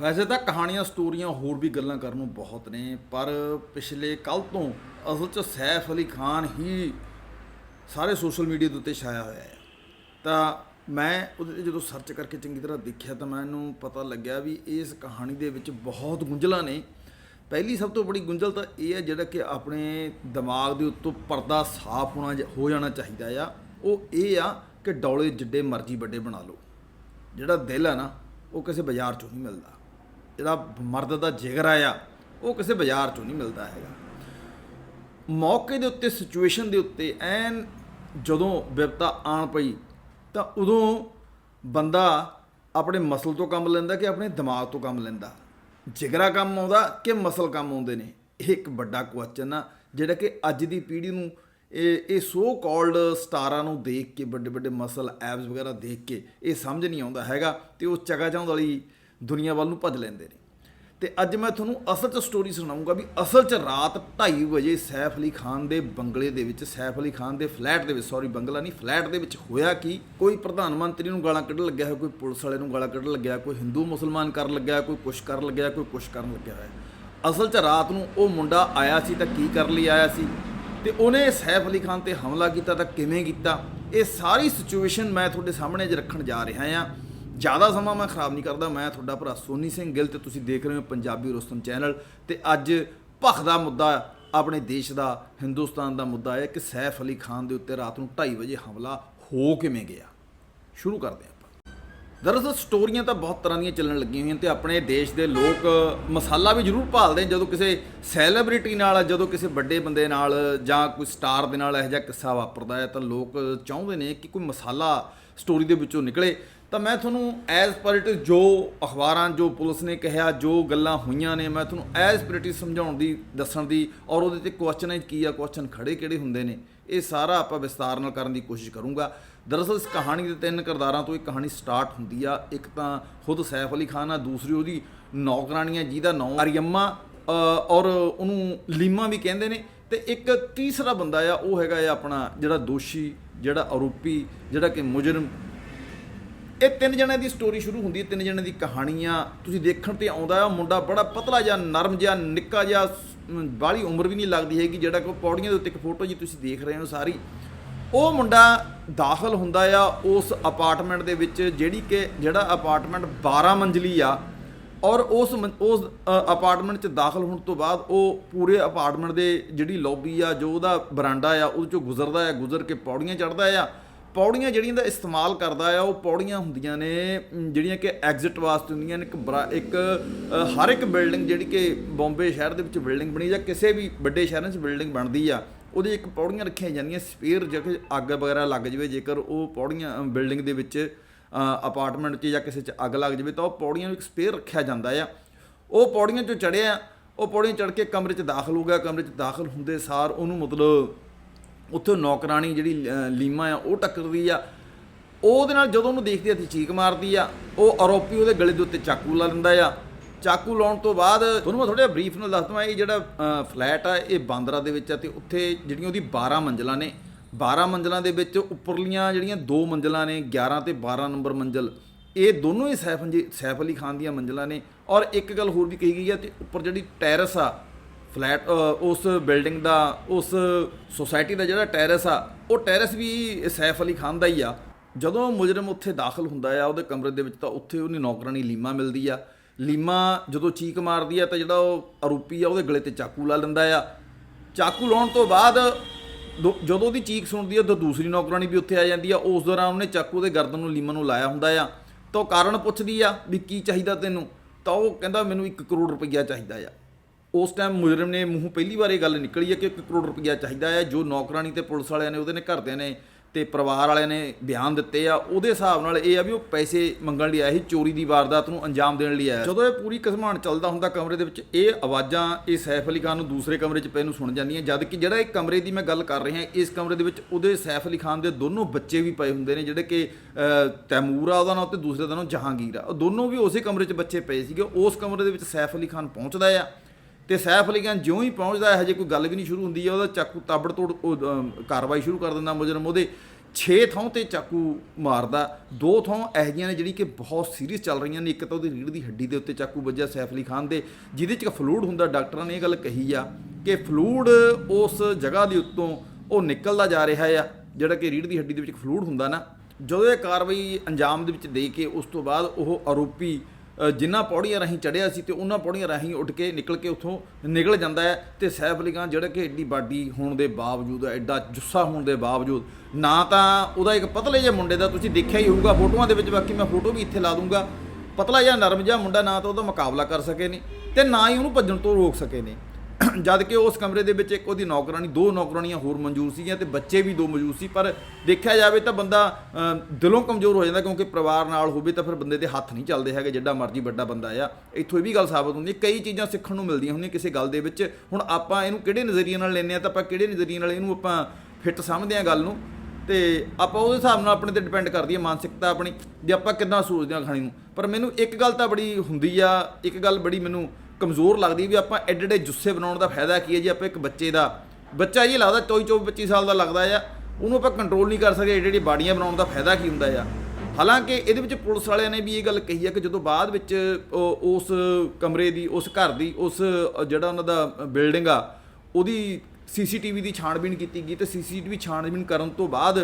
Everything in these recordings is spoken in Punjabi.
ਵੈਸੇ ਤਾਂ ਕਹਾਣੀਆਂ, ਸਟੋਰੀਆਂ ਹੋਰ ਵੀ ਗੱਲਾਂ ਕਰਨ ਨੂੰ ਬਹੁਤ ਨੇ, ਪਰ ਪਿਛਲੇ ਕੱਲ ਤੋਂ ਅਸਲ 'ਚ ਸੈਫ ਅਲੀ ਖਾਨ ਹੀ ਸਾਰੇ ਸੋਸ਼ਲ ਮੀਡੀਆ ਦੇ ਉੱਤੇ ਛਾਇਆ ਹੋਇਆ ਹੈ। ਤਾਂ ਮੈਂ ਉਹਦੇ ਤੇ ਜਦੋਂ ਸਰਚ ਕਰਕੇ ਚੰਗੀ ਤਰ੍ਹਾਂ ਦੇਖਿਆ ਤਾਂ ਮੈਨੂੰ ਪਤਾ ਲੱਗਿਆ ਵੀ ਇਸ ਕਹਾਣੀ ਦੇ ਵਿੱਚ ਬਹੁਤ ਗੁੰਝਲਾਂ ਨੇ। ਪਹਿਲੀ ਸਭ ਤੋਂ ਬੜੀ ਗੁੰਝਲ ਤਾਂ ਇਹ ਹੈ ਜਿਹੜਾ ਕਿ ਆਪਣੇ ਦਿਮਾਗ ਦੇ ਉੱਤੋਂ ਪਰਦਾ ਸਾਫ਼ ਹੋਣਾ ਜ- ਹੋ ਜਾਣਾ ਚਾਹੀਦਾ ਆ। ਉਹ ਇਹ ਆ ਕਿ ਡੌਲੇ ਜਿੱਡੇ ਮਰਜ਼ੀ ਵੱਡੇ ਬਣਾ ਲਓ। ਜਿਹੜਾ ਦਿਲ ਆ ਨਾ, ਉਹ ਕਿਸੇ ਬਾਜ਼ਾਰ ਚੋਂ ਨਹੀਂ ਮਿਲਦਾ। ਜਿਹੜਾ ਮਰਦ ਦਾ ਜਿਗਰ ਆ ਉਹ ਕਿਸੇ ਬਾਜ਼ਾਰ ਚੋਂ ਨਹੀਂ ਮਿਲਦਾ ਹੈਗਾ। ਮੌਕੇ ਦੇ ਉੱਤੇ ਸਿਚੁਏਸ਼ਨ ਦੇ ਉੱਤੇ ਐਨ ਜਦੋਂ ਵਿਪਤਾ ਆਣ ਪਈ, ਤਾਂ ਉਦੋਂ ਬੰਦਾ ਆਪਣੇ ਮਸਲ ਤੋਂ ਕੰਮ ਲੈਂਦਾ ਕਿ ਆਪਣੇ ਦਿਮਾਗ ਤੋਂ ਕੰਮ ਲੈਂਦਾ? ਜਿਗਰਾ ਕੰਮ ਆਉਂਦਾ ਕਿ ਮਸਲ ਕੰਮ ਆਉਂਦੇ ਨੇ? ਇਹ ਇੱਕ ਵੱਡਾ ਕੁਐਸਚਨ ਆ, ਜਿਹੜਾ ਕਿ ਅੱਜ ਦੀ ਪੀੜ੍ਹੀ ਨੂੰ ਇਹ ਇਹ ਸੋ ਕਾਲਡ ਸਟਾਰਾਂ ਨੂੰ ਦੇਖ ਕੇ ਵੱਡੇ ਵੱਡੇ ਮਸਲ ਐਬਸ ਵਗੈਰਾ ਦੇਖ ਕੇ ਇਹ ਸਮਝ ਨਹੀਂ ਆਉਂਦਾ ਹੈਗਾ, ਤੇ ਉਹ ਚਗਾ ਚਾਹੁੰਦ ਵਾਲੀ ਦੁਨੀਆ ਵੱਲ ਨੂੰ ਭੱਜ ਲੈਂਦੇ ਨੇ। ਤੇ ਅੱਜ ਮੈਂ ਤੁਹਾਨੂੰ ਅਸਲ 'ਚ ਸਟੋਰੀ ਸੁਣਾਉਂਗਾ ਵੀ ਅਸਲ 'ਚ ਰਾਤ 2:30 ਵਜੇ ਸੈਫ ਅਲੀ ਖਾਨ ਦੇ ਬੰਗਲੇ ਦੇ ਵਿੱਚ, ਸੈਫ ਅਲੀ ਖਾਨ ਦੇ ਫਲੈਟ ਦੇ ਵਿੱਚ ਸੌਰੀ ਬੰਗਲਾ ਨਹੀਂ, ਫਲੈਟ ਦੇ ਵਿੱਚ ਹੋਇਆ ਕੀ? ਕੋਈ ਪ੍ਰਧਾਨ ਮੰਤਰੀ ਨੂੰ ਗਾਲਾਂ ਕੱਢਣ ਲੱਗਿਆ ਹੋਇਆ, ਕੋਈ ਪੁਲਿਸ ਵਾਲੇ ਨੂੰ ਗਾਲਾਂ ਕੱਢਣ ਲੱਗਿਆ ਕੋਈ ਹਿੰਦੂ ਮੁਸਲਮਾਨ ਕਰਨ ਲੱਗਿਆ ਕੋਈ ਕੁਛ ਕਰਨ ਲੱਗਿਆ ਕੋਈ ਕੁਛ ਕਰਨ ਲੱਗਿਆ ਹੋਇਆ। ਅਸਲ 'ਚ ਰਾਤ ਨੂੰ ਉਹ ਮੁੰਡਾ ਆਇਆ ਸੀ ਤਾਂ ਕੀ ਕਰਨ ਲਈ ਆਇਆ ਸੀ? ਤੇ ਉਹਨੇ ਸੈਫ ਅਲੀ ਖਾਨ ਤੇ ਹਮਲਾ ਕੀਤਾ ਤਾਂ ਕਿਵੇਂ ਕੀਤਾ? ਇਹ ਸਾਰੀ ਸਿਚੁਏਸ਼ਨ ਮੈਂ ਤੁਹਾਡੇ ਸਾਹਮਣੇ ਅੱਜ ਰੱਖਣ ਜਾ ਰਿਹਾ ਹਾਂ। ਜ਼ਿਆਦਾ ਸਮਾਂ ਮੈਂ ਖਰਾਬ ਨਹੀਂ ਕਰਦਾ, ਮੈਂ ਤੁਹਾਡਾ ਭਰਾ ਸੋਨੀ ਸਿੰਘ ਗਿੱਲ ਤੇ ਤੁਸੀਂ ਦੇਖ ਰਹੇ ਹੋ ਪੰਜਾਬੀ ਰੁਸਤਮ ਚੈਨਲ ਤੇ ਅੱਜ ਭਖ ਦਾ ਮੁੱਦਾ ਆਪਣੇ ਦੇਸ਼ ਦਾ, ਹਿੰਦੁਸਤਾਨ ਦਾ ਮੁੱਦਾ ਹੈ ਕਿ ਸੈਫ ਅਲੀ ਖਾਨ ਦੇ ਉੱਤੇ ਰਾਤ ਨੂੰ 2:30 ਵਜੇ ਹਮਲਾ ਹੋ ਕਿਵੇਂ ਗਿਆ? ਸ਼ੁਰੂ ਕਰਦੇ ਹਾਂ। ਦਰਅਸਲ ਸਟੋਰੀਆਂ ਤਾਂ ਬਹੁਤ ਤਰ੍ਹਾਂ ਦੀਆਂ ਚੱਲਣ ਲੱਗੀਆਂ ਹੋਈਆਂ ਤੇ ਆਪਣੇ ਦੇਸ਼ ਦੇ ਲੋਕ ਮਸਾਲਾ ਵੀ ਜ਼ਰੂਰ ਭਾਲਦੇ ਜਦੋਂ ਕਿਸੇ ਸੈਲੀਬ੍ਰਿਟੀ ਨਾਲ, ਜਦੋਂ ਕਿਸੇ ਵੱਡੇ ਬੰਦੇ ਨਾਲ ਜਾਂ ਕੋਈ ਸਟਾਰ ਦੇ ਨਾਲ ਇਹੋ ਜਿਹਾ ਕਿੱਸਾ ਵਾਪਰਦਾ ਹੈ ਤਾਂ ਲੋਕ ਚਾਹੁੰਦੇ ਨੇ ਕਿ ਕੋਈ ਮਸਾਲਾ ਸਟੋਰੀ ਦੇ ਵਿੱਚੋਂ ਨਿਕਲੇ। ਤਾਂ ਮੈਂ ਤੁਹਾਨੂੰ ਐਜ਼ ਪਰ ਇਟ ਜੋ ਅਖਬਾਰਾਂ, ਜੋ ਪੁਲਿਸ ਨੇ ਕਿਹਾ, ਜੋ ਗੱਲਾਂ ਹੋਈਆਂ ਨੇ, ਮੈਂ ਤੁਹਾਨੂੰ ਐਜ਼ ਪਰ ਇਟ ਸਮਝਾਉਣ ਦੀ, ਦੱਸਣ ਦੀ ਔਰ ਉਹਦੇ ਤੇ ਕੁਐਸਚਨ ਕੀ ਆ ਕੁਐਸਚਨ ਖੜੇ ਕਿਹੜੇ ਹੁੰਦੇ ਨੇ। ਇਹ ਸਾਰਾ ਆਪਾਂ ਵਿਸਤਾਰ ਨਾਲ ਕਰਨ ਦੀ ਕੋਸ਼ਿਸ਼ ਕਰੂੰਗਾ। ਦਰਅਸਲ ਇਸ ਕਹਾਣੀ ਦੇ ਤਿੰਨ ਕਿਰਦਾਰਾਂ ਤੋਂ ਇਹ ਕਹਾਣੀ ਸਟਾਰਟ ਹੁੰਦੀ ਆ। ਇੱਕ ਤਾਂ ਖੁਦ ਸੈਫ ਅਲੀ ਖਾਨ ਆ, ਦੂਸਰੀ ਉਹਦੀ ਨੌਕਰਾਨੀ ਆ, ਜਿਹਦਾ ਨਾਮ ਅਰੀਅਮਾ ਔਰ ਉਹਨੂੰ ਲੀਮਾ ਵੀ ਕਹਿੰਦੇ ਨੇ। ਤੇ ਇੱਕ ਤੀਸਰਾ ਬੰਦਾ ਆ, ਉਹ ਹੈਗਾ ਆ ਆਪਣਾ ਜਿਹੜਾ ਦੋਸ਼ੀ, ਜਿਹੜਾ ਆਰੋਪੀ, ਜਿਹੜਾ ਕਿ ਮੁਜਰਮ। ਇਹ ਤਿੰਨ ਜਣਿਆਂ ਦੀ ਸਟੋਰੀ ਸ਼ੁਰੂ ਹੁੰਦੀ ਹੈ ਤਿੰਨ ਜਣਿਆਂ ਦੀ ਕਹਾਣੀਆਂ ਤੁਸੀਂ ਦੇਖਣ ਤੇ ਆਉਂਦਾ ਆ ਉਹ ਮੁੰਡਾ ਬੜਾ ਪਤਲਾ ਜਿਹਾ, ਨਰਮ ਜਿਹਾ, ਨਿੱਕਾ ਜਿਹਾ ਬਾਹਲੀ ਉਮਰ ਵੀ ਨਹੀਂ ਲੱਗਦੀ ਹੈਗੀ, ਜਿਹੜਾ ਕਿ ਉਹ ਪੌੜੀਆਂ ਦੇ ਉੱਤੇ ਇੱਕ ਫੋਟੋ ਜੀ ਤੁਸੀਂ ਦੇਖ ਰਹੇ ਹੋ ਸਾਰੀ। ਉਹ ਮੁੰਡਾ ਦਾਖਲ ਹੁੰਦਾ ਆ ਉਸ ਅਪਾਰਟਮੈਂਟ ਦੇ ਵਿੱਚ, ਜਿਹੜੀ ਕਿ ਜਿਹੜਾ ਅਪਾਰਟਮੈਂਟ 12 ਮੰਜ਼ਲੀ ਆ, ਔਰ ਉਸ ਮੰ- ਉਸ ਅਪਾਰਟਮੈਂਟ 'ਚ ਦਾਖਲ ਹੋਣ ਤੋਂ ਬਾਅਦ ਉਹ ਪੂਰੇ ਅਪਾਰਟਮੈਂਟ ਦੇ ਜਿਹੜੀ ਲੌਬੀ ਆ, ਜੋ ਉਹਦਾ ਬਰਾਂਡਾ ਆ, ਉਹਦੇ ਚੋਂ ਗੁਜ਼ਰਦਾ ਆ, ਗੁਜ਼ਰ ਕੇ ਪੌੜੀਆਂ ਚੜ੍ਹਦਾ ਆ ਪੌੜੀਆਂ ਜਿਹੜੀਆਂ ਦਾ ਇਸਤੇਮਾਲ ਕਰਦਾ ਆ, ਉਹ ਪੌੜੀਆਂ ਹੁੰਦੀਆਂ ਨੇ ਜਿਹੜੀਆਂ ਕਿ ਐਗਜ਼ਿਟ ਵਾਸਤੇ ਹੁੰਦੀਆਂ ਨੇ, ਇੱਕ ਬਰਾ- ਇੱਕ ਹਰ ਇੱਕ ਬਿਲਡਿੰਗ ਜਿਹੜੀ ਕਿ ਬੰਬੇ ਸ਼ਹਿਰ ਦੇ ਵਿੱਚ ਬਿਲਡਿੰਗ ਬਣੀ ਜਾਂ ਕਿਸੇ ਵੀ ਵੱਡੇ ਸ਼ਹਿਰਾਂ 'ਚ ਬਿਲਡਿੰਗ ਬਣਦੀ ਆ, ਉਹਦੇ ਇੱਕ ਪੌੜੀਆਂ ਰੱਖੀਆਂ ਜਾਂਦੀਆਂ, ਸਪੇਅਰ ਜੇ ਅੱਗ ਵਗੈਰਾ ਲੱਗ ਜਾਵੇ, ਜੇਕਰ ਉਹ ਪੌੜੀਆਂ ਬਿਲਡਿੰਗ ਦੇ ਵਿੱਚ ਅਪਾਰਟਮੈਂਟ 'ਚ ਜਾਂ ਕਿਸੇ 'ਚ ਅੱਗ ਲੱਗ ਜਾਵੇ, ਤਾਂ ਉਹ ਪੌੜੀਆਂ ਨੂੰ ਇੱਕ ਸਪੇਅਰ ਰੱਖਿਆ ਜਾਂਦਾ ਆ। ਉਹ ਪੌੜੀਆਂ 'ਚੋਂ ਚੜਿਆ ਉਹ ਪੌੜੀਆਂ ਚੜ ਕੇ ਕਮਰੇ 'ਚ ਦਾਖਲ ਹੋ ਗਿਆ, ਕਮਰੇ 'ਚ ਦਾਖਲ ਹੁੰਦੇ ਸਾਰ ਉਹਨੂੰ ਮਤਲਬ ਉੱਥੇ ਨੌਕਰਾਨੀ ਜਿਹੜੀ ਅ, ਲੀਮਾ ਆ ਉਹ ਟੱਕਰਦੀ ਆ। ਉਹਦੇ ਨਾਲ ਜਦੋਂ ਉਹਨੂੰ ਦੇਖਦੀ ਆ ਤੇ ਚੀਕ ਮਾਰਦੀ ਆ ਉਹ ਆਰੋਪੀ ਉਹਦੇ ਗਲੇ ਦੇ ਉੱਤੇ ਚਾਕੂ ਲਾ ਲੈਂਦਾ ਆ। ਚਾਕੂ ਲਾਉਣ ਤੋਂ ਬਾਅਦ ਤੁਹਾਨੂੰ ਮੈਂ ਥੋੜਾ ਬਰੀਫ ਨਾਲ ਦੱਸ ਦਵਾਂ ਇਹ ਜਿਹੜਾ ਫਲੈਟ ਆ ਇਹ ਬਾਂਦਰਾ ਦੇ ਵਿੱਚ ਆ ਤੇ ਉੱਥੇ ਜਿਹੜੀਆਂ ਉਹਦੀ 12 ਮੰਜ਼ਲਾਂ ਨੇ। 12 ਮੰਜ਼ਲਾਂ ਦੇ ਵਿੱਚ ਉੱਪਰਲੀਆਂ ਜਿਹੜੀਆਂ ਦੋ ਮੰਜ਼ਲਾਂ ਨੇ 11 ਤੇ 12 ਨੰਬਰ ਮੰਜ਼ਲ ਇਹ ਦੋਨੋਂ ਹੀ ਸੈਫ ਸੈਫ ਅਲੀ ਖਾਨ ਦੀਆਂ ਮੰਜ਼ਲਾਂ ਨੇ। ਔਰ ਇੱਕ ਗੱਲ ਹੋਰ ਵੀ ਕਹੀ ਗਈ ਆ ਤੇ ਉੱਪਰ ਜਿਹੜੀ ਟੈਰਸ ਆ ਫਲੈਟ ਉਸ ਬਿਲਡਿੰਗ ਦਾ, ਉਸ ਸੁਸਾਇਟੀ ਦਾ ਜਿਹੜਾ ਟੈਰਸ ਆ, ਉਹ ਟੈਰਸ ਵੀ ਸੈਫ ਅਲੀ ਖਾਨ ਦਾ ਹੀ ਆ। ਜਦੋਂ ਮੁਜਰਮ ਉੱਥੇ ਦਾਖਲ ਹੁੰਦਾ ਆ, ਉਹਦੇ ਕਮਰੇ ਦੇ ਵਿੱਚ ਤਾਂ ਉੱਥੇ ਉਹਨੇ ਨੌਕਰਾਨੀ ਲੀਮਾ ਮਿਲਦੀ ਆ। ਲੀਮਾ ਜਦੋਂ ਚੀਕ ਮਾਰਦੀ ਆ ਤਾਂ ਜਿਹੜਾ ਉਹ ਆਰੋਪੀ ਆ, ਉਹਦੇ ਗਲੇ ਤੇ ਚਾਕੂ ਲਾ ਲੈਂਦਾ ਆ। ਚਾਕੂ ਲਾਉਣ ਤੋਂ ਬਾਅਦ ਦੋ- ਜਦੋਂ ਉਹਦੀ ਚੀਕ ਸੁਣਦੀ ਆ, ਤਾਂ ਦੂਸਰੀ ਨੌਕਰਾਨੀ ਵੀ ਉੱਥੇ ਆ ਜਾਂਦੀ ਆ। ਉਸ ਦੌਰਾਨ ਉਹਨੇ ਚਾਕੂ ਦੇ ਗਰਦਨ ਨੂੰ ਲੀਮਾ ਨੂੰ ਲਾਇਆ ਹੁੰਦਾ ਆ। ਤਾਂ ਉਹ ਕਾਰਨ ਪੁੱਛਦੀ ਆ ਵੀ ਕੀ ਚਾਹੀਦਾ ਤੈਨੂੰ? ਤਾਂ ਉਹ ਕਹਿੰਦਾ, ਮੈਨੂੰ 1 ਕਰੋੜ ਰੁਪਈਆ ਚਾਹੀਦਾ ਆ। ਉਸ ਟਾਈਮ ਮੁਜਰਮ ਨੇ ਮੂੰਹ ਪਹਿਲੀ ਵਾਰ ਇਹ ਗੱਲ ਨਿਕਲੀ ਹੈ ਕਿ 1 ਕਰੋੜ ਰੁਪਈਆ ਚਾਹੀਦਾ ਹੈ, ਜੋ ਨੌਕਰਾਨੀ ਤੇ ਪੁਲਿਸ ਵਾਲਿਆਂ ਨੇ, ਉਹਦੇ ਨੇ ਘਰਦਿਆਂ ਨੇ ਤੇ ਪਰਿਵਾਰ ਵਾਲਿਆਂ ਨੇ ਬਿਆਨ ਦਿੱਤੇ ਆ। ਉਹਦੇ ਹਿਸਾਬ ਨਾਲ ਇਹ ਆ ਵੀ ਉਹ ਪੈਸੇ ਮੰਗਣ ਲਈ ਆਇਆ ਸੀ, ਚੋਰੀ ਦੀ ਵਾਰਦਾਤ ਨੂੰ ਅੰਜਾਮ ਦੇਣ ਲਈ ਆਇਆ ਜਦੋਂ ਇਹ ਪੂਰੀ ਕਸਮਾਨ ਚੱਲਦਾ ਹੁੰਦਾ ਕਮਰੇ ਦੇ ਵਿੱਚ, ਇਹ ਆਵਾਜ਼ਾਂ ਇਹ ਸੈਫ ਅਲੀ ਖਾਨ ਨੂੰ ਦੂਸਰੇ ਕਮਰੇ 'ਚ ਪਏ ਨੂੰ ਸੁਣ ਜਾਂਦੀਆਂ। ਜਦ ਕਿ ਜਿਹੜਾ ਇਹ ਕਮਰੇ ਦੀ ਮੈਂ ਗੱਲ ਕਰ ਰਿਹਾ, ਇਸ ਕਮਰੇ ਦੇ ਵਿੱਚ ਉਹਦੇ ਸੈਫ ਅਲੀ ਖਾਨ ਦੇ ਦੋਨੋਂ ਬੱਚੇ ਵੀ ਪਏ ਹੁੰਦੇ ਨੇ, ਜਿਹੜੇ ਕਿ ਤੈਮੂਰ ਆ ਉਹਦਾ ਨਾਮ ਤੇ ਦੂਸਰੇ ਦਾ ਨਾਮ ਜਹਾਂਗੀਰ ਆ। ਉਹ ਦੋਨੋਂ ਵੀ ਉਸੇ ਕਮਰੇ 'ਚ ਬੱਚੇ ਪਏ ਸੀਗੇ। ਉਸ ਕਮਰੇ ਦੇ ਵਿੱਚ ਸੈਫ ਅਲੀ ਖਾਨ ਪਹੁੰਚਦਾ ਆ। ਤੇ ਸੈਫ ਅਲੀ ਖਾਨ ਜਿਉਂ ਹੀ ਪਹੁੰਚਦਾ ਹੈ ਹਜੇ ਕੋਈ ਗੱਲ ਵੀ ਨਹੀਂ ਸ਼ੁਰੂ ਹੁੰਦੀ ਹੈ ਉਹਦਾ ਚਾਕੂ ਤਾਬੜ ਤੋੜ ਉਹ, ਕਾਰਵਾਈ ਸ਼ੁਰੂ ਕਰ ਦਿੰਦਾ ਮੁਜਰਮ ਉਹਦੇ 6 ਥਾਂ ਤੇ ਚਾਕੂ ਮਾਰਦਾ ਦੋ ਥਾਂ ਇਹੋ ਜਿਹੀਆਂ ਨੇ ਜਿਹੜੀ ਕਿ ਬਹੁਤ ਸੀਰੀਅਸ ਚੱਲ ਰਹੀਆਂ ਨੇ ਇੱਕ ਤਾਂ ਉਹਦੀ ਰੀੜ ਦੀ ਹੱਡੀ ਦੇ ਉੱਤੇ ਚਾਕੂ ਵੱਜਿਆ ਸੈਫ ਅਲੀ ਖਾਨ ਦੇ ਜਿਹਦੇ 'ਚ ਫਲੂਡ ਹੁੰਦਾ ਡਾਕਟਰਾਂ ਨੇ ਇਹ ਗੱਲ ਕਹੀ ਆ ਕਿ ਫਲੂਡ ਉਸ ਜਗ੍ਹਾ ਦੇ ਉੱਤੋਂ ਉਹ ਨਿਕਲਦਾ ਜਾ ਰਿਹਾ ਆ ਜਿਹੜਾ ਕਿ ਰੀੜ ਦੀ ਹੱਡੀ ਦੇ ਵਿੱਚ ਫਲੂਡ ਹੁੰਦਾ ਨਾ ਜਦੋਂ ਇਹ ਕਾਰਵਾਈ ਅੰਜਾਮ ਦੇ ਵਿੱਚ ਦੇ ਕੇ ਉਸ ਤੋਂ ਬਾਅਦ ਉਹ ਆਰੋਪੀ ਅ, ਜਿਨ੍ਹਾਂ ਪੌੜੀਆਂ ਰਾਹੀਂ ਚੜਿਆ ਸੀ ਤੇ ਉਹਨਾਂ ਪੌੜੀਆਂ ਰਾਹੀਂ ਉੱਠ ਕੇ ਨਿਕਲ ਕੇ ਉੱਥੋਂ ਨਿਕਲ ਜਾਂਦਾ ਹੈ ਤੇ ਸੈਫ ਅਲੀ ਖਾਨ ਜਿਹੜਾ ਕਿ ਐਡੀ ਬਾਡੀ ਹੋਣ ਦੇ ਬਾਵਜੂਦ ਐਡਾ ਜੁੱਸਾ ਹੋਣ ਦੇ ਬਾਵਜੂਦ ਨਾ ਤਾਂ ਉਹਦਾ ਇੱਕ ਪਤਲੇ ਜਿਹੇ ਮੁੰਡੇ ਦਾ ਤੁਸੀਂ ਦੇਖਿਆ ਹੀ ਹੋਊਗਾ ਫੋਟੋਆਂ ਦੇ ਵਿੱਚ ਬਾਕੀ ਮੈਂ ਫੋਟੋ ਵੀ ਇੱਥੇ ਲਾ ਦੂੰਗਾ। ਪਤਲਾ ਜਿਹਾ ਨਰਮ ਜਿਹਾ ਮੁੰਡਾ ਨਾ ਤਾਂ ਉਹਦਾ ਮੁਕਾਬਲਾ ਕਰ ਸਕੇ ਨੇ ਤੇ ਨਾ ਹੀ ਉਹਨੂੰ ਭੱਜਣ ਤੋਂ ਰੋਕ ਸਕੇ ਨੇ। ਜਦ ਕਿ ਉਸ ਕਮਰੇ ਦੇ ਵਿੱਚ ਇੱਕ ਉਹਦੀ ਨੌਕਰਾਨੀ ਦੋ ਨੌਕਰਾਨੀਆਂ ਹੋਰ ਮਨਜ਼ੂਰ ਸੀਗੀਆਂ ਤੇ ਬੱਚੇ ਵੀ ਦੋ ਮੌਜੂਦ ਸੀ, ਪਰ ਦੇਖਿਆ ਜਾਵੇ ਤਾਂ ਬੰਦਾ ਦਿਲੋਂ ਕਮਜ਼ੋਰ ਹੋ ਜਾਂਦਾ ਕਿਉਂਕਿ ਪਰਿਵਾਰ ਨਾਲ ਹੋਵੇ ਤਾਂ ਫਿਰ ਬੰਦੇ ਦੇ ਹੱਥ ਨਹੀਂ ਚੱਲਦੇ ਹੈਗੇ, ਜਿੱਡਾ ਮਰਜ਼ੀ ਵੱਡਾ ਬੰਦਾ ਆ। ਇੱਥੋਂ ਇਹ ਵੀ ਗੱਲ ਸਾਬਤ ਹੁੰਦੀ ਹੈ, ਕਈ ਚੀਜ਼ਾਂ ਸਿੱਖਣ ਨੂੰ ਮਿਲਦੀਆਂ ਹੁੰਦੀਆਂ ਕਿਸੇ ਗੱਲ ਦੇ ਵਿੱਚ। ਹੁਣ ਆਪਾਂ ਇਹਨੂੰ ਕਿਹੜੇ ਨਜ਼ਰੀਏ ਨਾਲ ਲੈਂਦੇ ਆ ਤਾਂ ਆਪਾਂ ਕਿਹੜੇ ਨਜ਼ਰੀਏ ਨਾਲ ਇਹਨੂੰ ਆਪਾਂ ਫਿੱਟ ਸਮਝਦੇ ਆ ਗੱਲ ਨੂੰ? ਤੇ ਆਪਾਂ ਉਹਦੇ ਹਿਸਾਬ ਨਾਲ ਆਪਣੇ ਤੇ ਡਿਪੈਂਡ ਕਰਦੀ ਹੈ ਮਾਨਸਿਕਤਾ ਆਪਣੀ, ਜੇ ਆਪਾਂ ਕਿੱਦਾਂ ਸੋਚਦੇ ਹਾਂ ਖਾਣੀ ਨੂੰ। ਪਰ ਮੈਨੂੰ ਇੱਕ ਗੱਲ ਤਾਂ ਬੜੀ ਹੁੰਦੀ ਆ, ਇੱਕ ਗੱਲ ਬੜੀ ਮੈਨੂੰ ਕਮਜ਼ੋਰ ਲੱਗਦੀ ਵੀ ਆਪਾਂ ਐਡੇ ਐਡੇ ਜੁੱਸੇ ਬਣਾਉਣ ਦਾ ਫਾਇਦਾ ਕੀ ਹੈ ਜੀ ਆਪਾਂ ਇੱਕ ਬੱਚੇ ਦਾ ਬੱਚਾ ਇਹ ਲੱਗਦਾ 24 24 25 ਸਾਲ ਦਾ ਲੱਗਦਾ ਆ ਉਹਨੂੰ ਆਪਾਂ ਕੰਟਰੋਲ ਨਹੀਂ ਕਰ ਸਕਦੇ ਐਡੇ ਐਡੇ ਬਾਡੀਆਂ ਬਣਾਉਣ ਦਾ ਫਾਇਦਾ ਕੀ ਹੁੰਦਾ ਆ। ਹਾਲਾਂਕਿ ਇਹਦੇ ਵਿੱਚ ਪੁਲਿਸ ਵਾਲਿਆਂ ਨੇ ਵੀ ਇਹ ਗੱਲ ਕਹੀ ਹੈ ਕਿ ਜਦੋਂ ਬਾਅਦ ਵਿੱਚ ਉਸ ਕਮਰੇ ਦੀ ਉਸ ਘਰ ਦੀ ਉਸ ਜਿਹੜਾ ਉਹਨਾਂ ਦਾ ਬਿਲਡਿੰਗ ਆ ਉਹਦੀ ਸੀਸੀਟੀਵੀ ਦੀ ਛਾਣਬੀਣ ਕੀਤੀ ਗਈ ਤੇ ਸੀਸੀਟੀਵੀ ਛਾਣਬੀਣ ਕਰਨ ਤੋਂ ਬਾਅਦ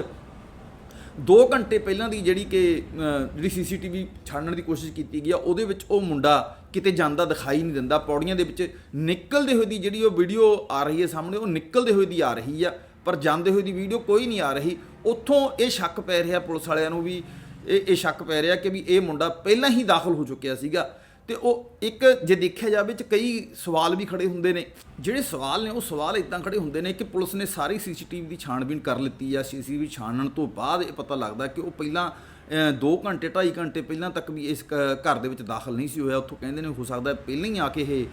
2 ਘੰਟੇ ਪਹਿਲਾਂ ਦੀ ਜਿਹੜੀ ਕਿ ਅ, ਜਿਹੜੀ ਸੀਸੀਟੀਵੀ ਛਾਣਨ ਦੀ ਕੋਸ਼ਿਸ਼ ਕੀਤੀ ਗਈ ਆ ਉਹਦੇ ਵਿੱਚ ਉਹ ਮੁੰਡਾ ਕਿਤੇ ਜਾਂਦਾ, ਦਿਖਾਈ ਨਹੀਂ ਦਿੰਦਾ। ਪੌੜੀਆਂ ਦੇ ਵਿੱਚ ਨਿਕਲਦੇ ਹੋਏ ਦੀ ਜਿਹੜੀ ਉਹ ਵੀਡੀਓ ਆ ਰਹੀ ਹੈ ਸਾਹਮਣੇ, ਉਹ ਨਿਕਲਦੇ ਹੋਏ ਦੀ ਆ ਰਹੀ ਆ, ਪਰ ਜਾਂਦੇ ਹੋਏ ਦੀ ਵੀਡੀਓ ਕੋਈ ਨਹੀਂ ਆ ਰਹੀ। ਉੱਥੋਂ ਇਹ ਸ਼ੱਕ ਪੈ ਰਿਹਾ ਪੁਲਿਸ ਵਾਲਿਆਂ ਨੂੰ ਵੀ, ਇਹ ਇਹ ਸ਼ੱਕ ਪੈ ਰਿਹਾ ਕਿ ਵੀ ਇਹ ਮੁੰਡਾ ਪਹਿਲਾਂ ਹੀ ਦਾਖਲ ਹੋ ਚੁੱਕਿਆ ਸੀਗਾ। ਤੇ ਉਹ ਇੱਕ, ਜੇ ਦੇਖਿਆ ਜਾਵੇ ਚ ਕਈ ਸਵਾਲ ਵੀ ਖੜੇ ਹੁੰਦੇ ਨੇ। ਜਿਹੜੇ ਸਵਾਲ ਨੇ, ਉਹ ਸਵਾਲ ਇਦਾਂ ਖੜੇ ਹੁੰਦੇ ਨੇ ਕਿ ਪੁਲਿਸ ਨੇ ਸਾਰੀ ਸੀਸੀਟੀਵੀ ਦੀ ਛਾਣਬੀਣ ਕਰ ਲਿੱਤੀ ਆ। ਸੀਸੀਟੀਵੀ ਛਾਣਨ ਤੋਂ ਬਾਅਦ ਇਹ ਪਤਾ ਲੱਗਦਾ ਕਿ ਉਹ ਪਹਿਲਾਂ 2 ਘੰਟੇ 2.5 ਘੰਟੇ ਪਹਿਲਾਂ ਤੱਕ ਵੀ ਇਸ ਕ- ਘਰ ਦੇ ਵਿੱਚ ਦਾਖਲ ਨਹੀਂ ਸੀ ਹੋਇਆ। ਉੱਥੋਂ ਕਹਿੰਦੇ ਨੇ ਹੋ ਸਕਦਾ ਪਹਿਲਾਂ ਹੀ ਆ ਕੇ ਇਹ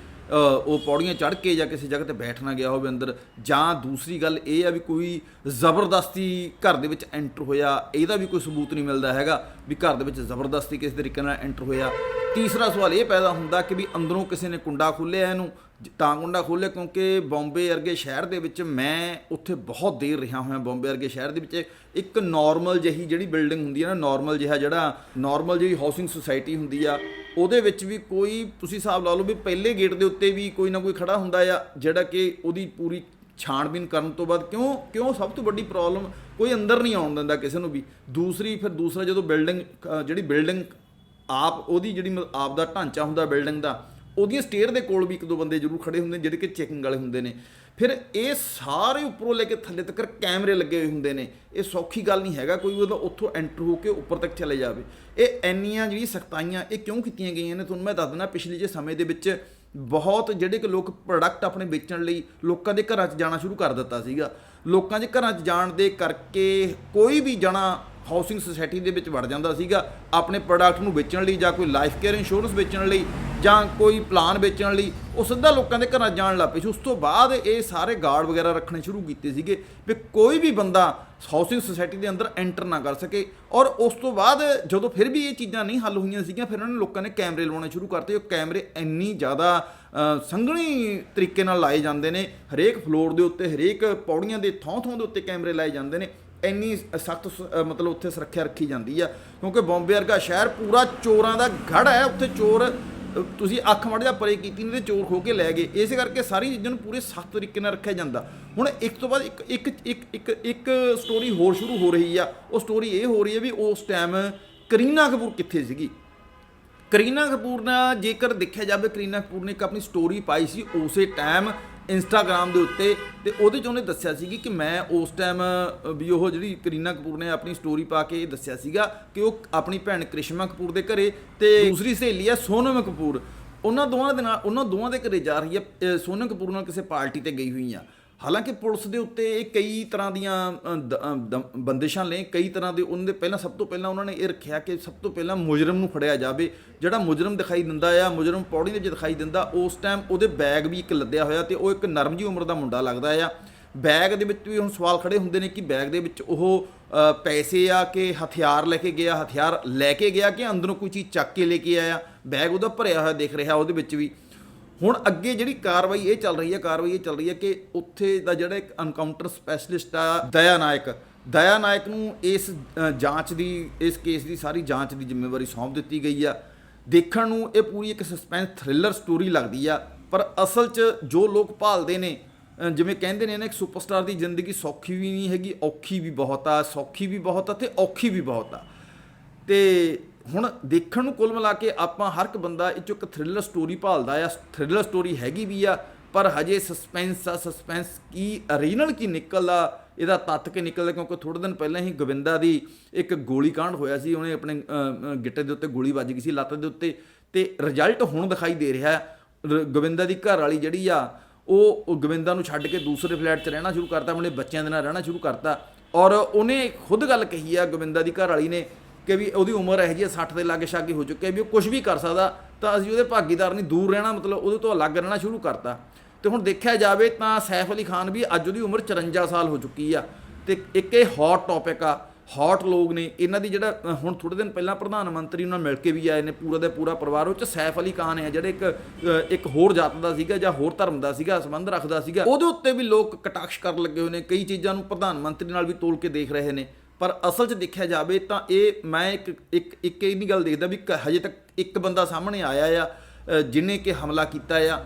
ਉਹ ਪੌੜੀਆਂ ਚੜ੍ਹ ਕੇ ਜਾਂ ਕਿਸੇ ਜਗ੍ਹਾ ਤੇ ਬੈਠਣਾ ਗਿਆ ਹੋਵੇ ਅੰਦਰ। ਜਾਂ ਦੂਸਰੀ ਗੱਲ ਇਹ ਆ ਵੀ ਕੋਈ ਜ਼ਬਰਦਸਤੀ ਘਰ ਦੇ ਵਿੱਚ ਐਂਟਰ ਹੋਇਆ, ਇਹਦਾ ਵੀ ਕੋਈ ਸਬੂਤ ਨਹੀਂ ਮਿਲਦਾ ਹੈਗਾ ਵੀ ਘਰ ਦੇ ਵਿੱਚ ਜ਼ਬਰਦਸਤੀ ਕਿਸ ਤਰੀਕੇ ਨਾਲ ਐਂਟਰ ਹੋਇਆ। ਤੀਸਰਾ ਸਵਾਲ ਇਹ ਪੈਦਾ ਹੁੰਦਾ ਕਿ ਵੀ ਅੰਦਰੋਂ ਕਿਸੇ ਨੇ ਕੁੰਡਾ ਖੋਲ੍ਹਿਆ ਇਹਨੂੰ, ਜ- ਤਾਂ ਕੁੰਡਾ ਖੋਲ੍ਹਿਆ ਕਿਉਂਕਿ ਬੰਬੇ ਵਰਗੇ ਸ਼ਹਿਰ ਦੇ ਵਿੱਚ ਮੈਂ ਉੱਥੇ ਬਹੁਤ ਦੇਰ ਰਿਹਾ ਹੋਇਆ ਬੰਬੇ ਵਰਗੇ ਸ਼ਹਿਰ ਦੇ ਵਿੱਚ। ਇੱਕ ਨਾਰਮਲ ਜਿਹੀ ਜਿਹੜੀ ਬਿਲਡਿੰਗ ਹੁੰਦੀ ਹੈ ਨਾ ਨਾਰਮਲ ਜਿਹਾ ਜਿਹੜਾ ਨਾਰਮਲ ਜਿਹੀ ਹਾਊਸਿੰਗ ਸੁਸਾਇਟੀ ਹੁੰਦੀ ਆ, ਉਹਦੇ ਵਿੱਚ ਵੀ ਕੋਈ, ਤੁਸੀਂ ਹਿਸਾਬ ਲਾ ਲਓ ਵੀ ਪਹਿਲੇ ਗੇਟ ਦੇ ਉੱਤੇ ਵੀ ਕੋਈ ਨਾ ਕੋਈ ਖੜਾ ਹੁੰਦਾ ਆ, ਜਿਹੜਾ ਕਿ ਉਹਦੀ ਪੂਰੀ ਛਾਣਬੀਨ ਕਰਨ ਤੋਂ ਬਾਅਦ ਕਿਉਂ ਕਿਉਂ ਸਭ ਤੋਂ ਵੱਡੀ ਪ੍ਰੋਬਲਮ ਕੋਈ ਅੰਦਰ ਨਹੀਂ ਆਉਣ ਦਿੰਦਾ ਕਿਸੇ ਨੂੰ ਵੀ। ਦੂਸਰੀ, ਫਿਰ ਦੂਸਰਾ ਜਦੋਂ ਬਿਲਡਿੰਗ ਜਿਹੜੀ ਬਿਲਡਿੰਗ ਆਪ ਉਹਦੀ ਜਿਹੜੀ ਮ- ਆਪ ਦਾ ਢਾਂਚਾ ਹੁੰਦਾ ਬਿਲਡਿੰਗ ਦਾ, ਉਹਦੀਆਂ ਸਟੇਅਰ ਦੇ ਕੋਲ ਵੀ ਇੱਕ ਦੋ ਬੰਦੇ ਜ਼ਰੂਰ ਖੜੇ ਹੁੰਦੇ ਨੇ, ਜਿਹੜੇ ਕਿ ਚੈਕਿੰਗ ਵਾਲੇ ਹੁੰਦੇ ਨੇ। ਫਿਰ ਇਹ ਸਾਰੇ ਉੱਪਰੋਂ ਲੈ ਕੇ ਥੱਲੇ ਤੱਕ ਕੈਮਰੇ ਲੱਗੇ ਹੋਏ ਹੁੰਦੇ ਨੇ। ਇਹ ਸੌਖੀ ਗੱਲ ਨਹੀਂ ਹੈਗਾ ਕੋਈ ਉਹਦਾ ਉੱਥੋਂ ਐਂਟਰ ਹੋ ਕੇ ਉੱਪਰ ਤੱਕ ਚਲੇ ਜਾਵੇ। ਇਹ ਇੰਨੀਆਂ ਜਿਹੜੀ ਸਖਤਾਈਆਂ ਇਹ ਕਿਉਂ ਕੀਤੀਆਂ ਗਈਆਂ ਨੇ? ਤੁਹਾਨੂੰ ਮੈਂ ਦੱਸ ਦਿੰਦਾ, ਪਿਛਲੇ ਜੇ ਸਮੇਂ ਦੇ ਵਿੱਚ ਬਹੁਤ ਜਿਹੜੇ ਕਿ ਲੋਕ ਪ੍ਰੋਡਕਟ ਆਪਣੇ ਵੇਚਣ ਲਈ ਲੋਕਾਂ ਦੇ ਘਰਾਂ 'ਚ ਜਾਣਾ ਸ਼ੁਰੂ ਕਰ ਦਿੱਤਾ ਸੀਗਾ। ਲੋਕਾਂ ਦੇ ਘਰਾਂ 'ਚ ਜਾਣ ਦੇ ਕਰਕੇ ਕੋਈ ਵੀ ਜਣਾ ਹਾਊਸਿੰਗ ਸੁਸਾਇਟੀ ਦੇ ਵਿੱਚ ਵੜ ਜਾਂਦਾ ਸੀਗਾ, ਆਪਣੇ ਪ੍ਰੋਡਕਟ ਨੂੰ ਵੇਚਣ ਲਈ ਜਾਂ ਕੋਈ ਲਾਈਫ ਕੇਅਰ ਇੰਸ਼ੋਰੈਂਸ ਵੇਚਣ ਲਈ ਜਾਂ ਕੋਈ ਪਲਾਨ ਵੇਚਣ ਲਈ, ਉਹ ਸਿੱਧਾ ਲੋਕਾਂ ਦੇ ਘਰਾਂ ਜਾਣ ਲੱਗ ਪਏ ਸੀ। ਉਸ ਤੋਂ ਬਾਅਦ ਇਹ ਸਾਰੇ ਗਾਰਡ ਵਗੈਰਾ ਰੱਖਣੇ ਸ਼ੁਰੂ ਕੀਤੇ ਸੀਗੇ ਵੀ ਕੋਈ ਵੀ ਬੰਦਾ ਹਾਊਸਿੰਗ ਸੁਸਾਇਟੀ ਦੇ ਅੰਦਰ ਐਂਟਰ ਨਾ ਕਰ ਸਕੇ। ਔਰ ਉਸ ਤੋਂ ਬਾਅਦ ਜਦੋਂ ਫਿਰ ਵੀ ਇਹ ਚੀਜ਼ਾਂ ਨਹੀਂ ਹੱਲ ਹੋਈਆਂ ਸੀਗੀਆਂ, ਫਿਰ ਉਹਨਾਂ ਨੇ ਲੋਕਾਂ ਨੇ ਕੈਮਰੇ ਲਵਾਉਣੇ ਸ਼ੁਰੂ ਕਰਤੇ। ਉਹ ਕੈਮਰੇ ਇੰਨੀ ਜ਼ਿਆਦਾ ਸੰਘਣੀ ਤਰੀਕੇ ਨਾਲ ਲਾਏ ਜਾਂਦੇ ਨੇ। ਹਰੇਕ ਫਲੋਰ ਦੇ ਉੱਤੇ, ਹਰੇਕ ਪੌੜੀਆਂ ਦੇ ਥਾਂ ਥਾਂ ਦੇ ਉੱਤੇ ਕੈਮਰੇ ਲਾਏ ਜਾਂਦੇ ਨੇ। ਇੰਨੀ ਸਖਤ ਮਤਲਬ ਉੱਥੇ ਸੁਰੱਖਿਆ ਰੱਖੀ ਜਾਂਦੀ ਆ, ਕਿਉਂਕਿ ਬੰਬੇ ਵਰਗਾ ਸ਼ਹਿਰ ਪੂਰਾ ਚੋਰਾਂ ਦਾ ਗੜ ਹੈ, ਉੱਥੇ ਚੋਰ ਤੁਸੀਂ ਅੱਖ ਮੜ ਜਾ ਪਰੇ ਕੀਤੀ ਨਹੀਂ ਤੇ ਚੋਰ ਖੋ ਕੇ ਲੈ ਗਏ। ਇਸੇ ਕਰਕੇ ਸਾਰੀ ਚੀਜ਼ਾਂ ਨੂੰ ਪੂਰੇ ਸਖਤ ਤਰੀਕੇ ਨਾਲ ਰੱਖਿਆ ਜਾਂਦਾ। ਹੁਣ ਇੱਕ ਤੋਂ ਬਾਅਦ ਇੱਕ ਇੱਕ ਇੱਕ ਇੱਕ ਇੱਕ ਸਟੋਰੀ ਹੋਰ ਸ਼ੁਰੂ ਹੋ ਰਹੀ ਆ। ਉਹ ਸਟੋਰੀ ਇਹ ਹੋ ਰਹੀ ਹੈ ਵੀ ਉਸ ਟਾਈਮ ਕਰੀਨਾ ਕਪੂਰ ਕਿੱਥੇ ਸੀਗੀ? ਕਰੀਨਾ ਕਪੂਰ ਨਾਲ ਜੇਕਰ ਦੇਖਿਆ ਜਾਵੇ, ਕਰੀਨਾ ਕਪੂਰ ਨੇ ਇੱਕ ਆਪਣੀ ਸਟੋਰੀ ਪਾਈ ਸੀ, ਉਸੇ ਟਾਈਮ ਇੰਸਟਾਗ੍ਰam ਦੇ ਉੱਤੇ ਤੇ ਉਹਦੇ 'ਚ ਉਹਨੇ ਦੱਸਿਆ ਸੀ ਕਿ ਮੈਂ ਉਸ ਟਾਈਮ ਵੀ ਉਹ ਜਿਹੜੀ ਕਰੀਨਾ ਕਪੂਰ ਨੇ ਆਪਣੀ ਸਟੋਰੀ ਪਾ ਕੇ ਇਹ ਦੱਸਿਆ ਸੀਗਾ ਕਿ ਉਹ ਆਪਣੀ ਭੈਣ ਕ੍ਰਿਸ਼ਮਾ ਕਪੂਰ ਦੇ ਘਰੇ ਤੇ ਦੂਸਰੀ ਸਹੇਲੀ ਹੈ ਸੋਨਮ ਕਪੂਰ। ਉਹਨਾਂ ਦੋਵਾਂ ਦੇ ਨਾਲ ਉਹਨਾਂ ਦੋਵਾਂ ਦੇ ਘਰੇ ਜਾ ਰਹੀ ਹੈ ਸੋਨਮ ਕਪੂਰ ਨਾਲ ਕਿਸੇ ਪਾਰਟੀ ਤੇ ਗਈ ਹੋਈ ਆ। ਹਾਲਾਂਕਿ ਪੁਲਿਸ ਦੇ ਉੱਤੇ ਇਹ ਕਈ ਤਰ੍ਹਾਂ ਦੀਆਂ ਦ- ਅ, ਬੰਦਿਸ਼ਾਂ ਨੇ ਕਈ ਤਰ੍ਹਾਂ ਦੇ ਉਹਨਾਂ ਦੇ ਪਹਿਲਾਂ ਸਭ ਤੋਂ ਪਹਿਲਾਂ ਉਹਨਾਂ ਨੇ ਇਹ ਰੱਖਿਆ ਕਿ ਸਭ ਤੋਂ ਪਹਿਲਾਂ ਮੁਜਰਮ ਨੂੰ ਫੜਿਆ ਜਾਵੇ। ਜਿਹੜਾ ਮੁਜਰਮ ਦਿਖਾਈ ਦਿੰਦਾ ਆ ਮੁਜਰਮ ਪੌੜੀ ਦੇ ਵਿੱਚ ਦਿਖਾਈ ਦਿੰਦਾ ਉਸ ਟਾਈਮ ਉਹਦੇ ਬੈਗ ਵੀ ਇੱਕ ਲੱਦਿਆ ਹੋਇਆ ਤੇ ਉਹ ਇੱਕ ਨਰਮ ਜੀ ਉਮਰ ਦਾ ਮੁੰਡਾ ਲੱਗਦਾ ਆ। ਬੈਗ ਦੇ ਵਿੱਚ ਵੀ ਹੁਣ ਸਵਾਲ ਖੜੇ ਹੁੰਦੇ ਨੇ ਕਿ ਬੈਗ ਦੇ ਵਿੱਚ ਉਹ ਪੈਸੇ ਆ ਕਿ ਹਥਿਆਰ ਲੈ ਕੇ ਗਿਆ ਹਥਿਆਰ ਲੈ ਕੇ ਗਿਆ ਕਿ ਅੰਦਰੋਂ ਕੋਈ ਚੀਜ਼ ਚੱਕ ਕੇ ਲੈ ਕੇ ਆਇਆ? ਬੈਗ ਉਹਦਾ ਭਰਿਆ ਹੋਇਆ ਦਿਖ ਰਿਹਾ ਉਹਦੇ ਵਿੱਚ ਵੀ। ਹੁਣ ਅੱਗੇ ਜਿਹੜੀ ਕਾਰਵਾਈ ਇਹ ਚੱਲ ਰਹੀ ਹੈ, ਕਾਰਵਾਈ ਇਹ ਚੱਲ ਰਹੀ ਹੈ ਕਿ ਉੱਥੇ ਦਾ ਜਿਹੜਾ ਇੱਕ ਅਨਕਾਊਂਟਰ ਸਪੈਸ਼ਲਿਸਟ ਆ, ਦਇਆ ਨਾਇਕ। ਦਇਆ ਨਾਇਕ ਨੂੰ ਇਸ ਜਾਂਚ ਦੀ, ਇਸ ਕੇਸ ਦੀ ਸਾਰੀ ਜਾਂਚ ਦੀ ਜ਼ਿੰਮੇਵਾਰੀ ਸੌਂਪ ਦਿੱਤੀ ਗਈ ਆ। ਦੇਖਣ ਨੂੰ ਇਹ ਪੂਰੀ ਇੱਕ ਸਸਪੈਂਸ ਥ੍ਰਿਲਰ ਸਟੋਰੀ ਲੱਗਦੀ ਆ, ਪਰ ਅਸਲ 'ਚ ਜੋ ਲੋਕ ਭਾਲਦੇ ਨੇ ਜਿਵੇਂ ਕਹਿੰਦੇ ਨੇ ਨਾ, ਇੱਕ ਸੁਪਰਸਟਾਰ ਦੀ ਜ਼ਿੰਦਗੀ ਸੌਖੀ ਵੀ ਨਹੀਂ ਹੈਗੀ, ਔਖੀ ਵੀ ਬਹੁਤ ਆ, ਸੌਖੀ ਵੀ ਬਹੁਤ ਆ ਤੇ ਔਖੀ ਵੀ ਬਹੁਤ ਆ। ਤੇ ਹੁਣ ਦੇਖਣ ਨੂੰ ਕੁੱਲ ਮਿਲਾ ਕੇ ਆਪਾਂ ਹਰ ਇੱਕ ਬੰਦਾ ਇਹ 'ਚੋਂ ਇੱਕ ਥ੍ਰਿਲਰ ਸਟੋਰੀ ਭਾਲਦਾ ਆ ਥ੍ਰਿਲਰ ਸਟੋਰੀ ਹੈਗੀ ਵੀ ਆ, ਪਰ ਹਜੇ ਸਸਪੈਂਸ ਆ ਸਸਪੈਂਸ ਕੀ ਓਰੀਜਨਲ ਕੀ ਨਿਕਲਦਾ, ਇਹਦਾ ਤੱਤ ਕਿ ਨਿਕਲਦਾ, ਕਿਉਂਕਿ ਥੋੜੇ ਦਿਨ ਪਹਿਲਾਂ ਹੀ ਗੋਵਿੰਦਾ ਦੀ ਇੱਕ ਗੋਲੀ ਕਾਂਡ ਹੋਇਆ ਸੀ, ਉਹਨੇ ਆਪਣੇ ਗਿੱਟੇ ਦੇ ਉੱਤੇ ਗੋਲੀ ਵੱਜ ਗਈ ਸੀ, ਲੱਤ ਦੇ ਉੱਤੇ, ਤੇ ਰਿਜ਼ਲਟ ਹੁਣ ਦਿਖਾਈ ਦੇ ਰਿਹਾ ਹੈ। ਗੋਵਿੰਦਾ ਦੀ ਘਰ ਵਾਲੀ ਜਿਹੜੀ ਆ, ਉਹ ਉਹ ਗੋਵਿੰਦਾ ਨੂੰ ਛੱਡ ਕੇ ਦੂਸਰੇ ਫਲੈਟ 'ਚ ਰਹਿਣਾ ਸ਼ੁਰੂ ਕਰਤਾ, ਆਪਣੇ ਬੱਚਿਆਂ ਦੇ ਨਾਲ ਰਹਿਣਾ ਸ਼ੁਰੂ ਕਰਤਾ, ਔਰ ਉਹਨੇ ਖੁਦ ਗੱਲ ਕਹੀ ਆ, ਗੋਵਿੰਦਾ ਦੀ ਘਰ ਵਾਲੀ ਨੇ ਕਿ ਵੀ ਉਹਦੀ ਉਮਰ ਇਹੋ ਜਿਹੀ ਹੈ 60 ਦੇ ਲਾਗੇ ਛਾਗੇ ਹੋ ਚੁੱਕੀ ਹੈ ਵੀ ਉਹ ਕੁਝ ਵੀ ਕਰ ਸਕਦਾ, ਤਾਂ ਅਸੀਂ ਉਹਦੇ ਭਾਗੀਦਾਰ ਨਹੀਂ, ਦੂਰ ਰਹਿਣਾ ਮਤਲਬ ਉਹਦੇ ਤੋਂ ਅਲੱਗ ਰਹਿਣਾ ਸ਼ੁਰੂ ਕਰਤਾ। ਤੇ ਹੁਣ ਦੇਖਿਆ ਜਾਵੇ ਤਾਂ ਸੈਫ ਅਲੀ ਖਾਨ ਵੀ ਅੱਜ ਉਹਦੀ ਉਮਰ 54 ਸਾਲ ਹੋ ਚੁੱਕੀ ਆ। ਤੇ ਇੱਕ ਇਹ ਹੌਟ ਟੌਪਿਕ ਆ ਹੌਟ ਲੋਕ ਨੇ, ਇਹਨਾਂ ਦੀ ਜਿਹੜਾ ਹੁਣ ਥੋੜੇ ਦਿਨ ਪਹਿਲਾਂ ਪ੍ਰਧਾਨ ਮੰਤਰੀ ਨਾਲ ਮਿਲ ਕੇ ਵੀ ਆਏ ਨੇ, ਪੂਰਾ ਦਾ ਪੂਰਾ ਪਰਿਵਾਰ, ਉਹ ਚ ਸੈਫ ਅਲੀ ਖਾਨ ਹੈ ਜਿਹੜੇ ਇੱਕ ਇੱਕ ਹੋਰ ਜਾਤ ਦਾ ਸੀਗਾ ਜਾਂ ਹੋਰ ਧਰਮ ਦਾ ਸੀਗਾ, ਸੰਬੰਧ ਰੱਖਦਾ ਸੀਗਾ, ਉਹਦੇ ਉੱਤੇ ਵੀ ਲੋਕ ਕਟਾਕਸ਼ ਕਰਨ ਲੱਗੇ ਹੋਏ ਨੇ, ਕਈ ਚੀਜ਼ਾਂ ਨੂੰ ਪ੍ਰਧਾਨ ਮੰਤਰੀ ਨਾਲ ਵੀ ਤੋਲ ਕੇ ਦੇਖ ਰਹੇ ਨੇ। ਪਰ ਅਸਲ 'ਚ ਦੇਖਿਆ ਜਾਵੇ ਤਾਂ ਇਹ ਮੈਂ ਇੱਕ ਇੱਕ ਇੱਕ ਇਹ ਵੀ ਗੱਲ ਦੇਖਦਾ ਵੀ ਕ- ਹਜੇ ਤੱਕ ਇੱਕ ਬੰਦਾ ਸਾਹਮਣੇ ਆਇਆ ਆ ਅ, ਜਿਹਨੇ ਕਿ ਹਮਲਾ ਕੀਤਾ ਆ।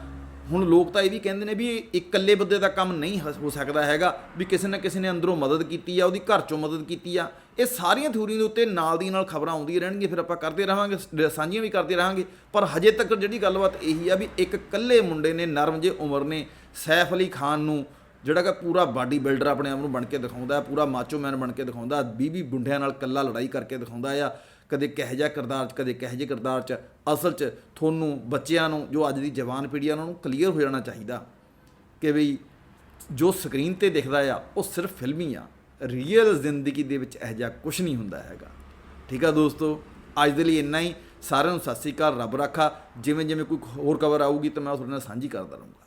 ਹੁਣ ਲੋਕ ਤਾਂ ਇਹ ਵੀ ਕਹਿੰਦੇ ਨੇ ਵੀ ਇਕੱਲੇ ਬੰਦੇ ਦਾ ਕੰਮ ਨਹੀਂ ਹੋ ਸਕਦਾ ਹੈਗਾ ਵੀ ਕਿਸੇ ਨਾ ਕਿਸੇ ਨੇ ਅੰਦਰੋਂ ਮਦਦ ਕੀਤੀ ਆ ਉਹਦੀ ਘਰ ਚੋਂ ਮਦਦ ਕੀਤੀ ਆ। ਇਹ ਸਾਰੀਆਂ ਥਿਊਰੀਆਂ ਦੇ ਉੱਤੇ ਨਾਲ ਦੀ ਨਾਲ ਖਬਰਾਂ ਆਉਂਦੀਆਂ ਰਹਿਣਗੀਆਂ ਫਿਰ ਆਪਾਂ ਕਰਦੇ ਰਹਾਂਗੇ ਸਾਂਝੀਆਂ ਵੀ ਕਰਦੇ ਰਹਾਂਗੇ। ਪਰ ਹਜੇ ਤੱਕ ਜਿਹੜੀ ਗੱਲਬਾਤ ਇਹੀ ਆ ਵੀ ਇੱਕ ਇਕੱਲੇ ਮੁੰਡੇ ਨੇ ਨਰਮ ਜੇ ਉਮਰ ਨੇ ਸੈਫ ਅਲੀ ਖਾਨ ਨੂੰ ਜਿਹੜਾ ਕਿ ਪੂਰਾ ਬਾਡੀ ਬਿਲਡਰ ਆਪਣੇ ਆਪ ਨੂੰ ਬਣ ਕੇ ਦਿਖਾਉਂਦਾ ਹੈ, ਪੂਰਾ ਮਾਚੋ ਮੈਨ ਬਣ ਕੇ ਦਿਖਾਉਂਦਾ 20 20 ਗੁੰਡਿਆਂ ਨਾਲ ਕੱਲਾ ਲੜਾਈ ਕਰਕੇ ਦਿਖਾਉਂਦਾ ਆ ਕਦੇ ਕਿਹੋ ਜਿਹਾ ਕਿਰਦਾਰ 'ਚ ਕਦੇ ਕਿਹੋ ਜਿਹੇ ਕਿਰਦਾਰ 'ਚ, ਅਸਲ 'ਚ ਤੁਹਾਨੂੰ ਬੱਚਿਆਂ ਨੂੰ, ਜੋ ਅੱਜ ਦੀ ਜਵਾਨ ਪੀੜ੍ਹੀ ਆ, ਉਹਨਾਂ ਨੂੰ ਕਲੀਅਰ ਹੋ ਜਾਣਾ ਚਾਹੀਦਾ ਕਿ ਬਈ ਜੋ ਸਕਰੀਨ ਤੇ ਦਿਖਦਾ ਆ, ਉਹ ਸਿਰਫ ਫਿਲਮੀ ਆ ਰੀਅਲ ਜ਼ਿੰਦਗੀ ਦੇ ਵਿੱਚ ਇਹੋ ਜਿਹਾ ਕੁਝ ਨਹੀਂ ਹੁੰਦਾ ਹੈਗਾ। ਠੀਕ ਆ ਦੋਸਤੋ, ਅੱਜ ਦੇ ਲਈ ਇੰਨਾ ਹੀ, ਸਾਰਿਆਂ ਨੂੰ ਸਤਿ ਸ੍ਰੀ ਅਕਾਲ, ਰੱਬ ਰਾਖਾ ਜਿਵੇਂ ਜਿਵੇਂ ਕੋਈ ਹੋਰ ਖਬਰ ਆਊਗੀ, ਤਾਂ ਮੈਂ ਤੁਹਾਡੇ ਨਾਲ ਸਾਂਝੀ ਕਰਦਾ ਰਹੂੰਗਾ।